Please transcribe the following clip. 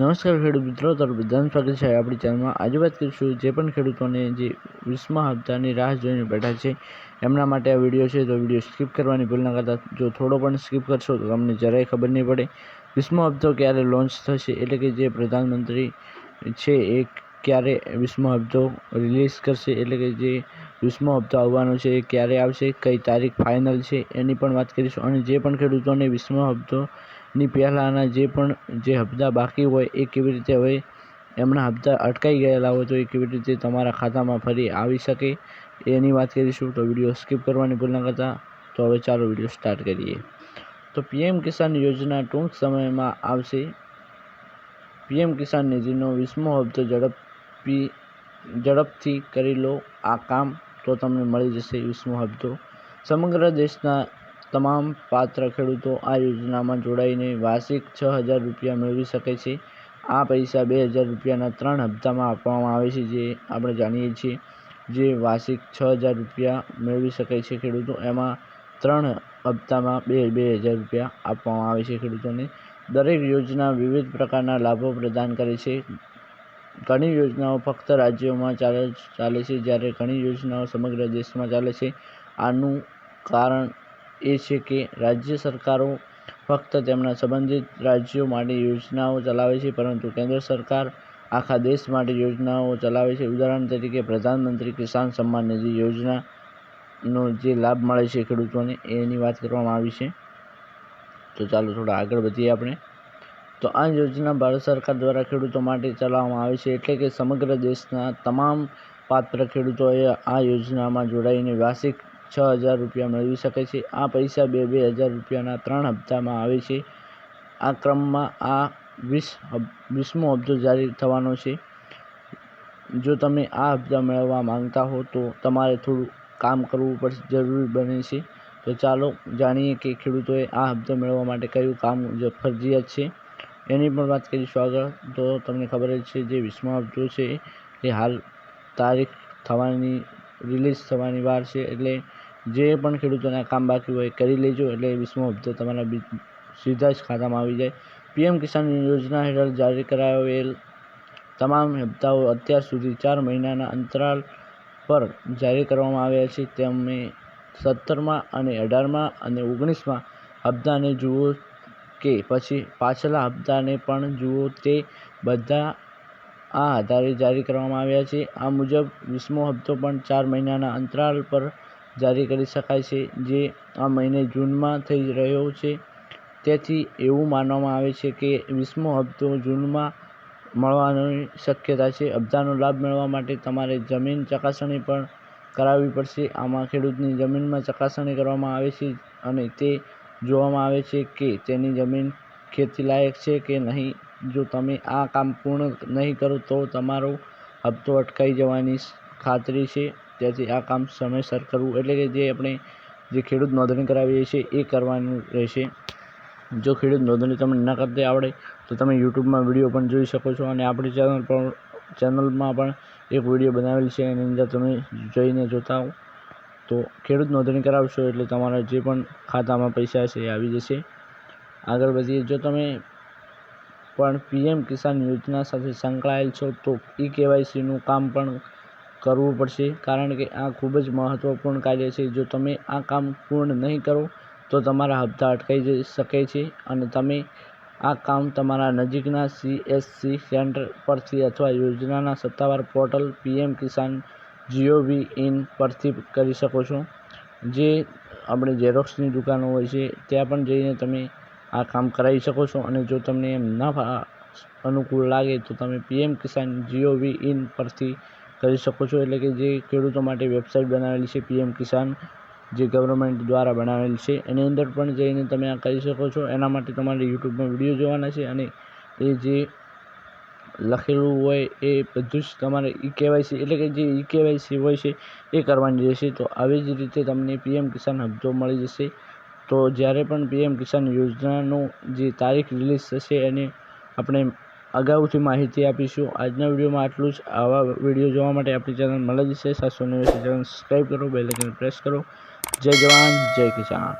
નમસ્કાર ખેડૂત મિત્રો તારું બધાનું સ્વાગત છે આપણી ચેનલમાં. આજે વાત કરીશું જે પણ ખેડૂતોને જે વીસમા હપ્તાની રાહ જોઈને બેઠા છે, એમના માટે આ વીડિયો છે. તો વીડિયો સ્કીપ કરવાની ભૂલ ના કરતા. જો થોડો પણ સ્કીપ કરશો તો તમને જરાય ખબર નહીં પડે. વીસમો હપ્તો ક્યારે લોન્ચ થશે? એટલે કે જે પ્રધાનમંત્રી છે એ ક્યારે વીસમો હપ્તો રિલીઝ કરશે? એટલે કે જે વીસમો હપ્તો આવવાનો છે એ ક્યારે આવશે? કઈ તારીખ ફાઇનલ છે? એની પણ વાત કરીશું. અને જે પણ ખેડૂતોને વીસમો હપ્તોની પહેલાંના જે પણ જે હપ્તા બાકી હોય એ કેવી રીતે હોય એમના હપ્તા અટકાઈ ગયેલા હોય તો એ કેવી રીતે તમારા ખાતામાં ફરી આવી શકે એની વાત કરીશું તો વીડિયો સ્કીપ કરવાની ભૂલ ન કરતા. તો હવે ચાલો વીડિયો સ્ટાર્ટ કરીએ. તો પીએમ કિસાન યોજના ટૂંક સમયમાં આવશે. પીએમ કિસાન નિધિનો વીસમો હપ્તો ઝડપી, ઝડપથી કરી લો આ કામ તો તમને મળી જશે વીસમો હપ્તો. સમગ્ર દેશના તમામ પાત્ર ખેડૂતો આ યોજનામાં જોડાઈને વાર્ષિક છ હજાર રૂપિયા મેળવી શકે છે. આ પૈસા બે હજાર રૂપિયાના ત્રણ હપ્તામાં આપવામાં આવે છે, જે આપણે જાણીએ છીએ, જે વાર્ષિક છ હજાર રૂપિયા મેળવી શકે છે ખેડૂતો. એમાં ત્રણ હપ્તામાં બે બે હજાર રૂપિયા આપવામાં આવે છે ખેડૂતોને. દરેક યોજના વિવિધ પ્રકારના લાભો પ્રદાન કરે છે. ઘણી યોજનાઓ ફક્ત રાજ્યોમાં ચાલે ચાલે છે, જ્યારે ઘણી યોજનાઓ સમગ્ર દેશમાં ચાલે છે. આનું કારણ એ છે કે રાજ્ય સરકારો ફક્ત તેમના સંબંધિત રાજ્યો માટે યોજનાઓ ચલાવે છે, પરંતુ કેન્દ્ર સરકાર આખા દેશ માટે યોજનાઓ ચલાવે છે. ઉદાહરણ તરીકે પ્રધાનમંત્રી કિસાન સન્માન નિધિ યોજનાનો જે લાભ મળે છે ખેડૂતોને, એની વાત કરવામાં આવી છે. તો ચાલો થોડા આગળ વધીએ આપણે. તો આ યોજના ભારત સરકાર દ્વારા ખેડૂતો માટે ચલાવવામાં આવે છે, એટલે કે સમગ્ર દેશના તમામ પાત્ર ખેડૂતોએ આ યોજનામાં જોડાઈને વાર્ષિક છ હજાર રૂપિયા મેળવી શકે છે. આ પૈસા બે બે હજાર રૂપિયાના ત્રણ હપ્તામાં આવે છે. આ ક્રમમાં આ વીસ વીસમો હપ્તો જારી થવાનો છે. જો તમે આ હપ્તા મેળવવા માંગતા હો તો તમારે થોડું કામ કરવું પડશે જરૂરી બને છે. તો ચાલો જાણીએ કે ખેડૂતોએ આ હપ્તો મેળવવા માટે કયું કામ ફરજિયાત છે. એની પણ વાત કરીશું આગળ તો તમને ખબર જ છે જે વીસમો હપ્તો છે એ હાલ તારીખ થવાની, રિલીઝ થવાની વાર છે. એટલે જે પણ ખેડૂતોના કામ બાકી હોય કરી લેજો. એટલે વીસમો હપ્તો તમારા સીધા જ ખાતામાં આવી જાય. પીએમ કિસાન યોજના હેઠળ જારી કરાવેલ તમામ હપ્તાઓ અત્યાર સુધી ચાર મહિનાના અંતરાલ પર જારી કરવામાં આવ્યા છે. તેમને સત્તરમાં અને અઢારમાં અને ઓગણીસમાં હપ્તાને જુઓ કે પછી પાછલા હપ્તાને પણ જુઓ તે બધા આ આધારે જારી કરવામાં આવ્યા છે. આ મુજબ વીસમો હપ્તો પણ ચાર મહિનાના અંતરાલ પર જારી કરી શકાય છે, જે આ મહિને જૂનમાં થઈ રહ્યો છે. તેથી એવું માનવામાં આવે છે કે વીસમો હપ્તો જૂનમાં મળવાની શક્યતા છે. હપ્તાનો લાભ મેળવવા માટે તમારે જમીન ચકાસણી પણ કરાવવી પડશે. આમાં ખેડૂતની જમીનમાં ચકાસણી કરવામાં આવે છે અને તે જોવામાં આવે છે કે તેની જમીન ખેતીલાયક છે કે નહીં. જો તમે આ કામ પૂર્ણ નહીં કરો તો તમારો હપ્તો અટકાઈ જવાની ખાતરી છે. તેથી આ કામ સમયસર કરવું એટલે કે જે આપણે જે ખેડૂત નોંધણી કરાવીએ છીએ એ કરવાનું રહેશે. જો ખેડૂત નોંધણી તમને ન કરતી આવડે તો તમે યુટ્યુબમાં વીડિયો પણ જોઈ શકો છો અને આપણી ચેનલ પણ ચેનલમાં પણ એક વીડિયો બનાવેલ છે એની અંદર તમે જોઈને જોતા હો. તો ખેડૂત નોંધણી કરાવશો એટલે તમારા જે પણ ખાતામાં પૈસા છે એ આવી જશે. આગળ વધીએ, જો તમે પણ પીએમ કિસાન યોજના સાથે સંકળાયેલ છો તો ઈ કેવાયસીનું કામ પણ કરવું પડશે. કારણ કે આ ખૂબ જ મહત્ત્વપૂર્ણ કાર્ય છે. જો તમે આ કામ પૂર્ણ નહીં કરો, તો તમારા હપ્તા અટકાઈ જઈ શકે છે અને તમે આ કામ તમારા નજીકના સીએસસી સેન્ટર પરથી અથવા યોજનાના સત્તાવાર portal PM Kisan G O V in પરથી કરી શકો છો. જે આપણે ઝેરોક્સની દુકાનો હોય છે, ત્યાં પણ જઈને તમે આ કામ કરાવી શકો છો અને જો તમને એમ ન અનુકૂળ લાગે તો તમે પીએમ કિસાન જીઓવી ઇન પરથી કરી શકો છો. એટલે કે જે ખેડૂતો માટે વેબસાઇટ બનાવેલી છે, પીએમ કિસાન જે ગવર્મેન્ટ દ્વારા બનાવેલ છે, એની અંદર પણ જઈને તમે આ કરી શકો છો. એના માટે તમારે યુટ્યુબમાં વીડિયો જોવાના છે અને એ જે લખેલું હોય એ બધું જ તમારે ઈ કેવાયસી એટલે કે જે ઈ કેવાયસી હોય છે, એ કરવાની રહેશે. તો આવી જ રીતે તમને પીએમ કિસાન હપ્તો મળી જશે. તો જ્યારે પણ પીએમ કિસાન યોજનાનું જે તારીખ રિલીઝ થશે, એને આપણે અગાઉથી માહિતી આપીશું, આજના વિડીયોમાં આટલું જ. આવા વીડિયો જોવા માટે આપણી ચેનલ મળી જશે સાતસો નેવ્યાસી ચેનલ સબસ્ક્રાઈબ કરો બેલ આઇકન પ્રેસ કરો. જય જવાન, જય કિસાન.